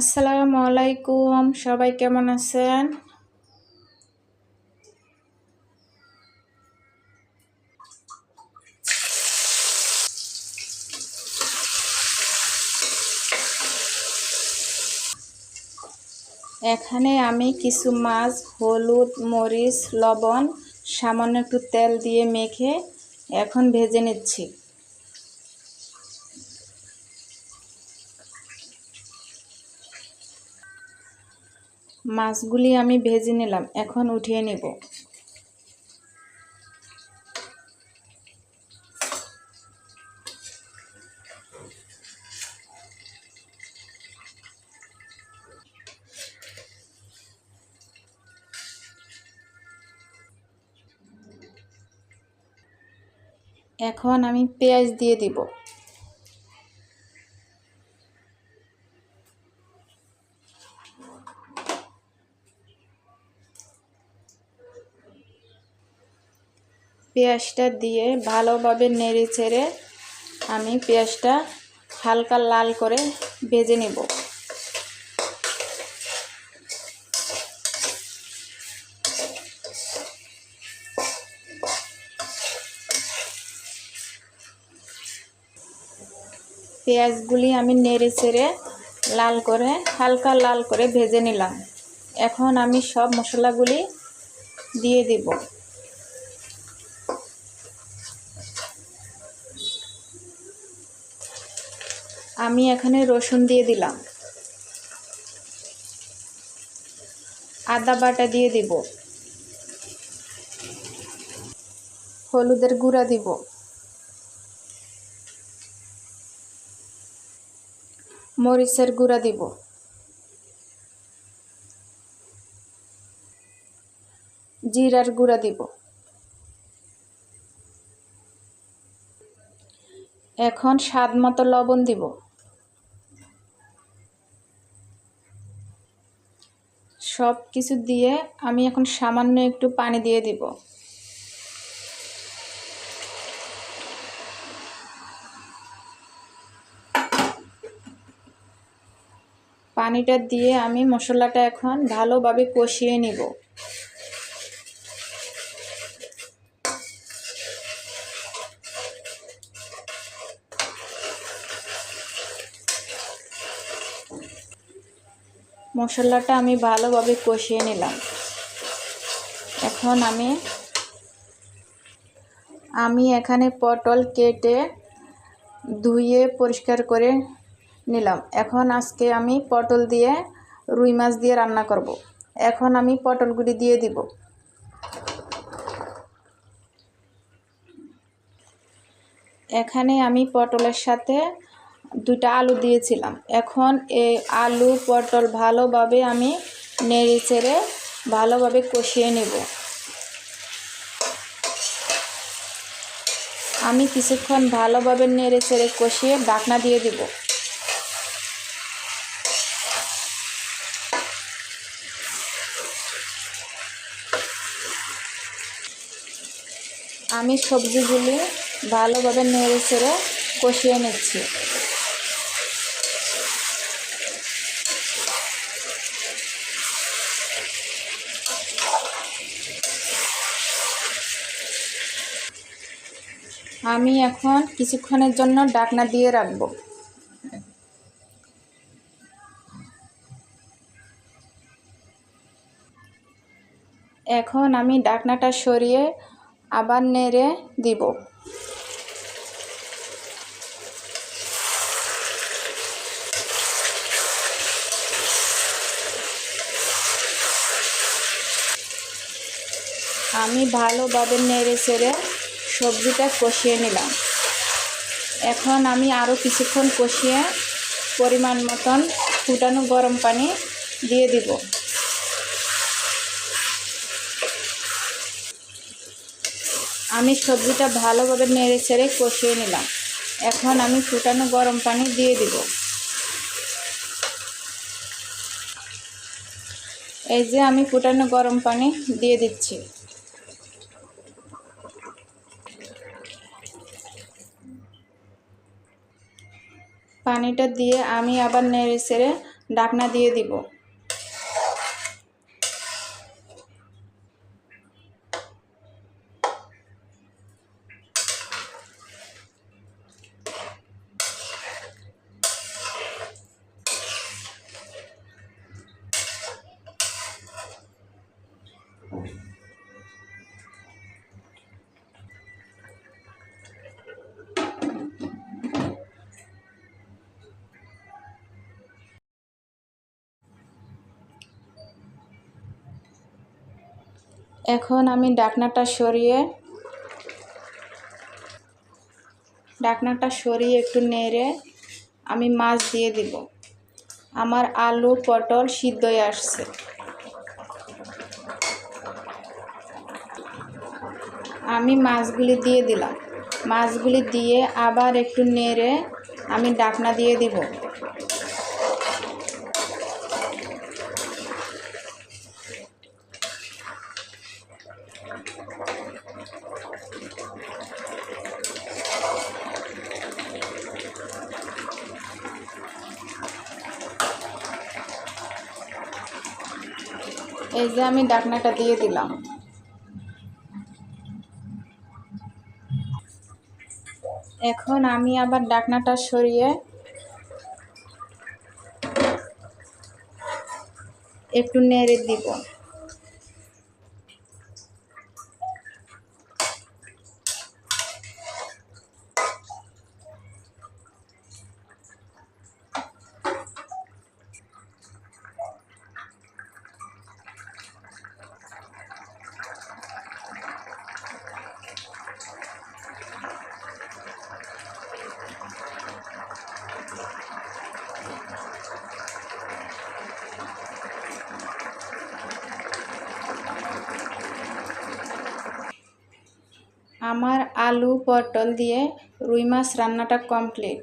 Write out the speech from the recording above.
আসসালামু আলাইকুম, সবাই কেমন আছেন? এখানে আমি কিছু মাছ, হলুদ, মরিচ, লবণ, সামান্য একটু তেল দিয়ে মেখে এখন ভেজে নিচ্ছি। মাছগুলি আমি ভেজে নিলাম এখন উঠিয়ে নেব। এখন আমি পেঁয়াজ দিয়ে দিব। পেঁয়াজটা দিয়ে ভালোভাবে নেড়ে ছেড়ে আমি পেঁয়াজটা হালকা লাল করে ভেজে নেব। পেঁয়াজগুলি আমি নেড়ে ছেড়ে লাল করে, হালকা লাল করে ভেজে নিলাম। এখন আমি সব মশলাগুলি দিয়ে দিব। আমি এখানে রসুন দিয়ে দিলাম। আদা বাটা দিয়ে দিব। হলুদের গুঁড়া দিব। মরিচের গুঁড়া দিব। জিরার গুঁড়া দিব। এখন স্বাদ মতো লবণ দিব। সব কিছু দিয়ে আমি এখন সামান্য একটু পানি দিয়ে দিব। পানিটা দিয়ে আমি মশলাটা এখন ভালোভাবে কষিয়ে নিব। মশলাটা আমি ভালোভাবে কষিয়ে নিলাম। এখন আমি আমি এখানে পটল কেটে ধুয়ে পরিষ্কার করে নিলাম। এখন আজকে আমি পটল দিয়ে রুই মাছ দিয়ে রান্না করব। এখন আমি পটলগুলি দিয়ে দিব। এখানে আমি পটলের সাথে দুটা আলু দিয়েছিলাম। এখন এই আলু পটল ভালোভাবে আমি নেড়ে ছেড়ে ভালোভাবে কষিয়ে নেব। আমি কিছুক্ষণ ভালোভাবে নেড়ে চেড়ে কষিয়ে ডাকনা দিয়ে দিব। আমি সবজিগুলি ভালোভাবে নেড়ে চেড়ে কষিয়ে নিচ্ছি। আমি এখন কিছুক্ষণের জন্য ডাকনা দিয়ে রাখব। এখন আমি ডাকনাটা সরিয়ে আবার নেড়ে দিব। আমি ভালোভাবে নেড়ে চেড়ে সবজিটা কষিয়ে নিলাম। এখন আমি আরও কিছুক্ষণ কষিয়ে পরিমাণ মতন ফুটানো গরম পানি দিয়ে দিব। আমি সবজিটা ভালোভাবে নেড়ে ছেড়ে কষিয়ে নিলাম। এখন আমি ফুটানো গরম পানি দিয়ে দিব। এই যে আমি ফুটানো গরম পানি দিয়ে দিচ্ছি। পানিটা দিয়ে আমি আবার নেড়ে ছেড়ে ডাকনা দিয়ে দিব। এখন আমি ডাকনাটা সরিয়ে ডাকনাটা সরিয়ে একটু নেড়ে আমি মাছ দিয়ে দিব। আমার আলু পটল সিদ্ধ হয়ে আসছে। আমি মাছগুলি দিয়ে দিলাম। মাছগুলি দিয়ে আবার একটু নেড়ে আমি ডাকনা দিয়ে দিব। এই যে আমি ডাকনাটা দিয়ে দিলাম। এখন আমি আবার ডাকনাটা সরিয়ে একটু নেড়ে দিব। আমার আলু পটল দিয়ে রুই মাছ রান্নাটা কমপ্লিট।